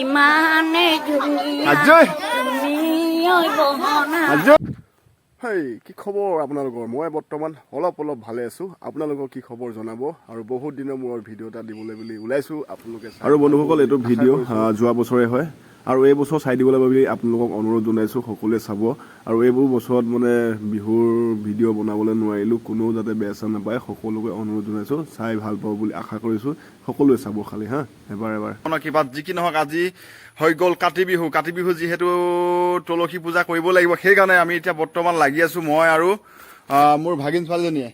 ইমানে হেই কি খবৰ আপোনালোকৰ? মই বৰ্তমান অলপ অলপ ভালে আছোঁ। আপোনালোকৰ কি খবৰ জনাব? আৰু বহুত দিনৰ মূৰত ভিডিঅ' এটা দিবলৈ বুলি ওলাইছোঁ। আপোনালোকে আৰু বন্ধুসকল এইটো ভিডিঅ' যোৱা বছৰে হয়। আৰু এই বছৰ চাই দিবলৈ বুলি আপোনালোকক অনুৰোধ জনাইছোঁ, সকলোৱে চাব। আৰু এইবোৰ বছৰত মানে বিহুৰ ভিডিঅ' বনাবলৈ নোৱাৰিলোঁ, কোনেও যাতে বেয়া চেয়া নাপায়, সকলোকে অনুৰোধ জনাইছোঁ, চাই ভালো পাব বুলি আশা কৰিছোঁ, সকলোৱে চাব খালি, হা? এবাৰ এবাৰ। কিবা যি কি নহওক আজি হৈ গ'ল কাতি বিহু। কাতি বিহু যিহেতু তুলসী পূজা কৰিব লাগিব, সেইকাৰণে আমি এতিয়া বৰ্তমান লাগি আছো, মই আৰু মোৰ ভাগিন ছোৱালীজনীয়ে।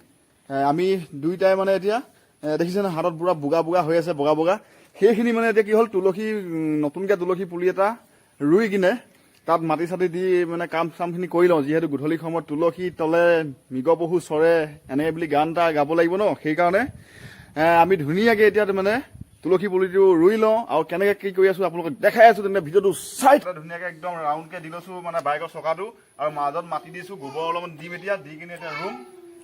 আমি দুইটাই মানে এতিয়া দেখিছে হাতত পুৰা বগা বগা হৈ আছে, বগা বগা। সেইখিনি মানে এতিয়া কি হ'ল, তুলসী নতুনকে তুলসী পুলি এটা ৰুই কিনে তাত মাটি চাটি দি মানে কাম চামখিনি কৰি লওঁ। যিহেতু গধূলি সময়ত তুলসী তলে মৃগ পহু চৰে এনেকে বুলি গান এটা গাব লাগিব ন? সেইকাৰণে আমি ধুনীয়াকে এতিয়া মানে তুলসী পুলিটো ৰুই লওঁ। আৰু কেনেকে কি কৰি আছো আপোনালোকক দেখাই আছো, তেনে ভিডিঅ'টো চাই ধুনীয়াকে একদম ৰাউণ্ডকে দি লৈছো মানে বাইকৰ চকাটো। আৰু মাজত মাটি দিছো, গোবৰ অলপমান দিম এতিয়া, দি কিনে এতিয়া ৰুম।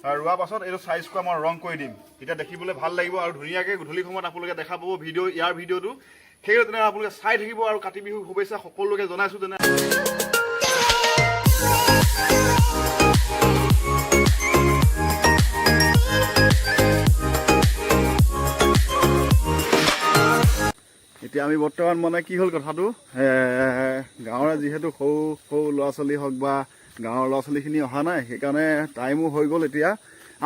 ৰোৱাৰ পাছত এইটো চাইজ কৰা মই ৰং কৰি দিম। তেতিয়া দেখিবলৈ ভালো লাগিব আৰু ধুনীয়াকে গধূলি সময়ত আপোনালোকে দেখা পাব ভিডিঅ' ইয়াৰ ভিডিঅ'টো সেইকাৰণে তেনে আপোনালোকে চাই থাকিব আৰু কাতি বিহু শুভেচ্ছা সকলোকে জনাইছো তেনে এতিয়া আমি বৰ্তমান মানে কি হ'ল কথাটো? গাঁৱৰে যিহেতু সৰু সৰু ল'ৰা ছোৱালী হওক বা গাঁৱৰ ল'ৰা ছোৱালীখিনি অহা নাই সেইকাৰণে টাইমো হৈ গ'ল এতিয়া।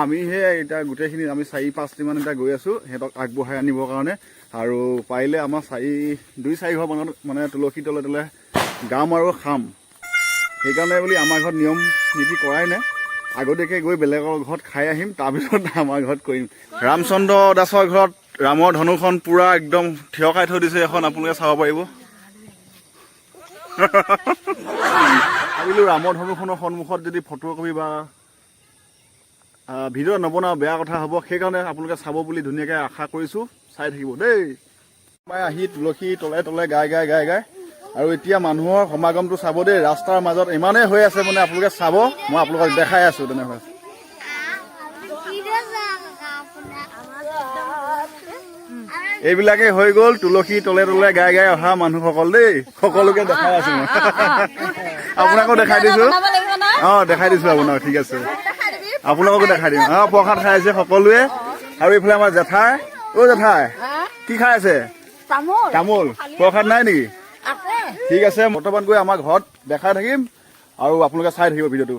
আমিহে এতিয়া গোটেইখিনি আমি চাৰি পাঁচটিমান এতিয়া গৈ আছোঁ সিহঁতক আগবঢ়াই আনিবৰ কাৰণে। আৰু পাৰিলে আমাৰ চাৰি দুই চাৰি ঘৰ মানত মানে তুলসী তলে তলে গাম আৰু খাম। সেইকাৰণে বুলি আমাৰ ঘৰত নিয়ম নীতি কৰাই নাই। আগতীয়াকৈ গৈ বেলেগৰ ঘৰত খাই আহিম তাৰপিছত আমাৰ ঘৰত কৰিম। ৰামচন্দ্ৰ দাসৰ ঘৰত ৰামৰ ধনুখন পুৰা একদম থিয়কাই থৈ দিছে এখন আপোনালোকে চাব পাৰিব। ভাবিলোঁ ৰামৰ ধনুখনৰ সন্মুখত যদি ফটো কপি বা ভিডিঅ' নবনাওঁ বেয়া কথা হ'ব। সেইকাৰণে আপোনালোকে চাব বুলি ধুনীয়াকৈ আশা কৰিছোঁ। চাই থাকিব দেই। মই আহি তুলসী তলে তলে গাই গাই গাই গাই। আৰু এতিয়া মানুহৰ সমাগমটো চাব দেই। ৰাস্তাৰ মাজত ইমানেই হৈ আছে মানে আপোনালোকে চাব। মই আপোনালোকক দেখাই আছোঁ তেনেহ'লে। এইবিলাকে হৈ গ'ল তুলসী তলে তলে গাই গাই অহা মানুহসকল দেই সকলোকে দেখাই আছো মই। আপোনাকো দেখাই দিছো। অ দেখাই দিছো আপোনাক ঠিক আছে। আপোনালোককো দেখাই দিম। অ প্ৰসাদ খাই আছে সকলোৱে। আৰু এইফালে আমাৰ জেঠাই অ জেঠাই কি খাই আছে? তামোল। প্ৰসাদ নাই নেকি? ঠিক আছে বৰ্তমান গৈ আমাৰ ঘৰত দেখাই থাকিম। আৰু আপোনালোকে চাই থাকিব ভিডিঅ'টো।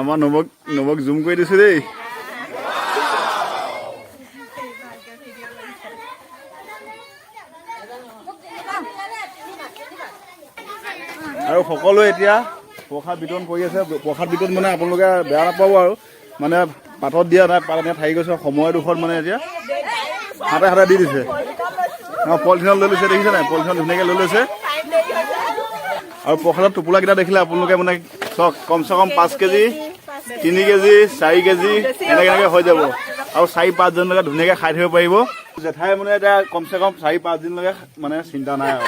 আমাৰ নৱক নৱক জুম কৰি দিছো দেই। আৰু সকলোৱে এতিয়া প্ৰসাদ বিতৰণ কৰি আছে। প্ৰসাদ বিতৰণ মানে আপোনালোকে বেয়া নাপাব আৰু। মানে পাতত দিয়া নাই, পাত এনেকৈ থাকি গৈছে সময়ডোখৰত মানে এতিয়া হাতে হাতে দি দিছে। অঁ পলিথিনত লৈ লৈছে, দেখিছে নাই? পলিথিনত ধুনীয়াকৈ লৈ লৈছে। আৰু প্ৰসাদত টোপোলাকেইটা দেখিলে আপোনালোকে মানে চাওক, কমচে কম পাঁচ কেজি তিনি কেজি চাৰি কেজি এনেকৈ এনেকৈ হৈ যাব। আৰু চাৰি পাঁচজনলৈকে ধুনীয়াকৈ খাই থাকিব পাৰিব। জেঠাই মানে এতিয়া কমচে কম চাৰি পাঁচদিনলৈকে মানে চিন্তা নাই আৰু।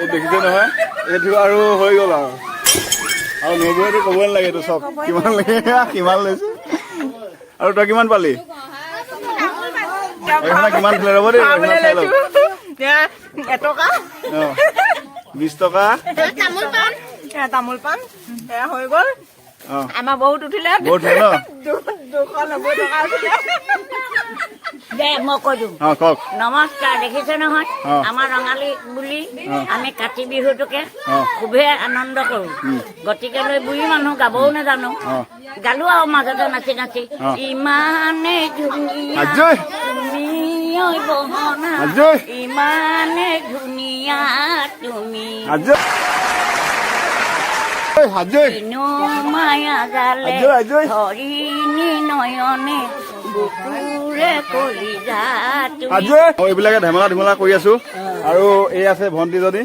এই দেখিছে নহয় এইটো আৰু হৈ গ'ল আৰু। আৰু নবৌৱেতো ক'বই নালাগে এইটো চব। কিমান লাগে কিমান লৈছে। আৰু তই কিমান পালি? এইখনে কিমান দিলে ৰ'ব দেই এইখনে চাই লওক। এটকা। অঁ বিছ টকা। তামোল পাণ। তামোল হৈ গ'ল। আমাৰ বহুত উঠিলে। মই কৈ দিওঁ। নমস্কাৰ দেখিছে নহয়? আমাৰ ৰঙালী বুলি আমি কাতি বিহুটোকে খুবেই আনন্দ কৰোঁ। গতিকেলৈ বুঢ়ী মানুহ গাবও নাজানো। গালো আৰু মাজতে নাচি নাচি। ইমানে ধুনীয়া ইমানে ধুনীয়া তুমি। মায়া। হৰিণী নয়নে এইবিলাকে ধেমালা ধুমেলা কৰি আছো। আৰু এই আছে ভণ্টিজনী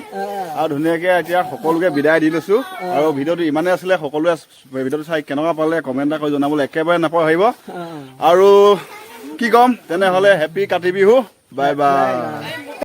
আৰু ধুনীয়াকে এতিয়া সকলোকে বিদায় দি লৈছো। আৰু ভিডিঅ'টো ইমানেই আছিলে সকলোৱে ভিডিঅ'টো চাই কেনেকুৱা পালে কমেণ্ট এটা কৰি জনাবলৈ একেবাৰে নাপাহৰিব। আৰু কি ক'ম তেনেহ'লে happy Kati Bihu. Bye bye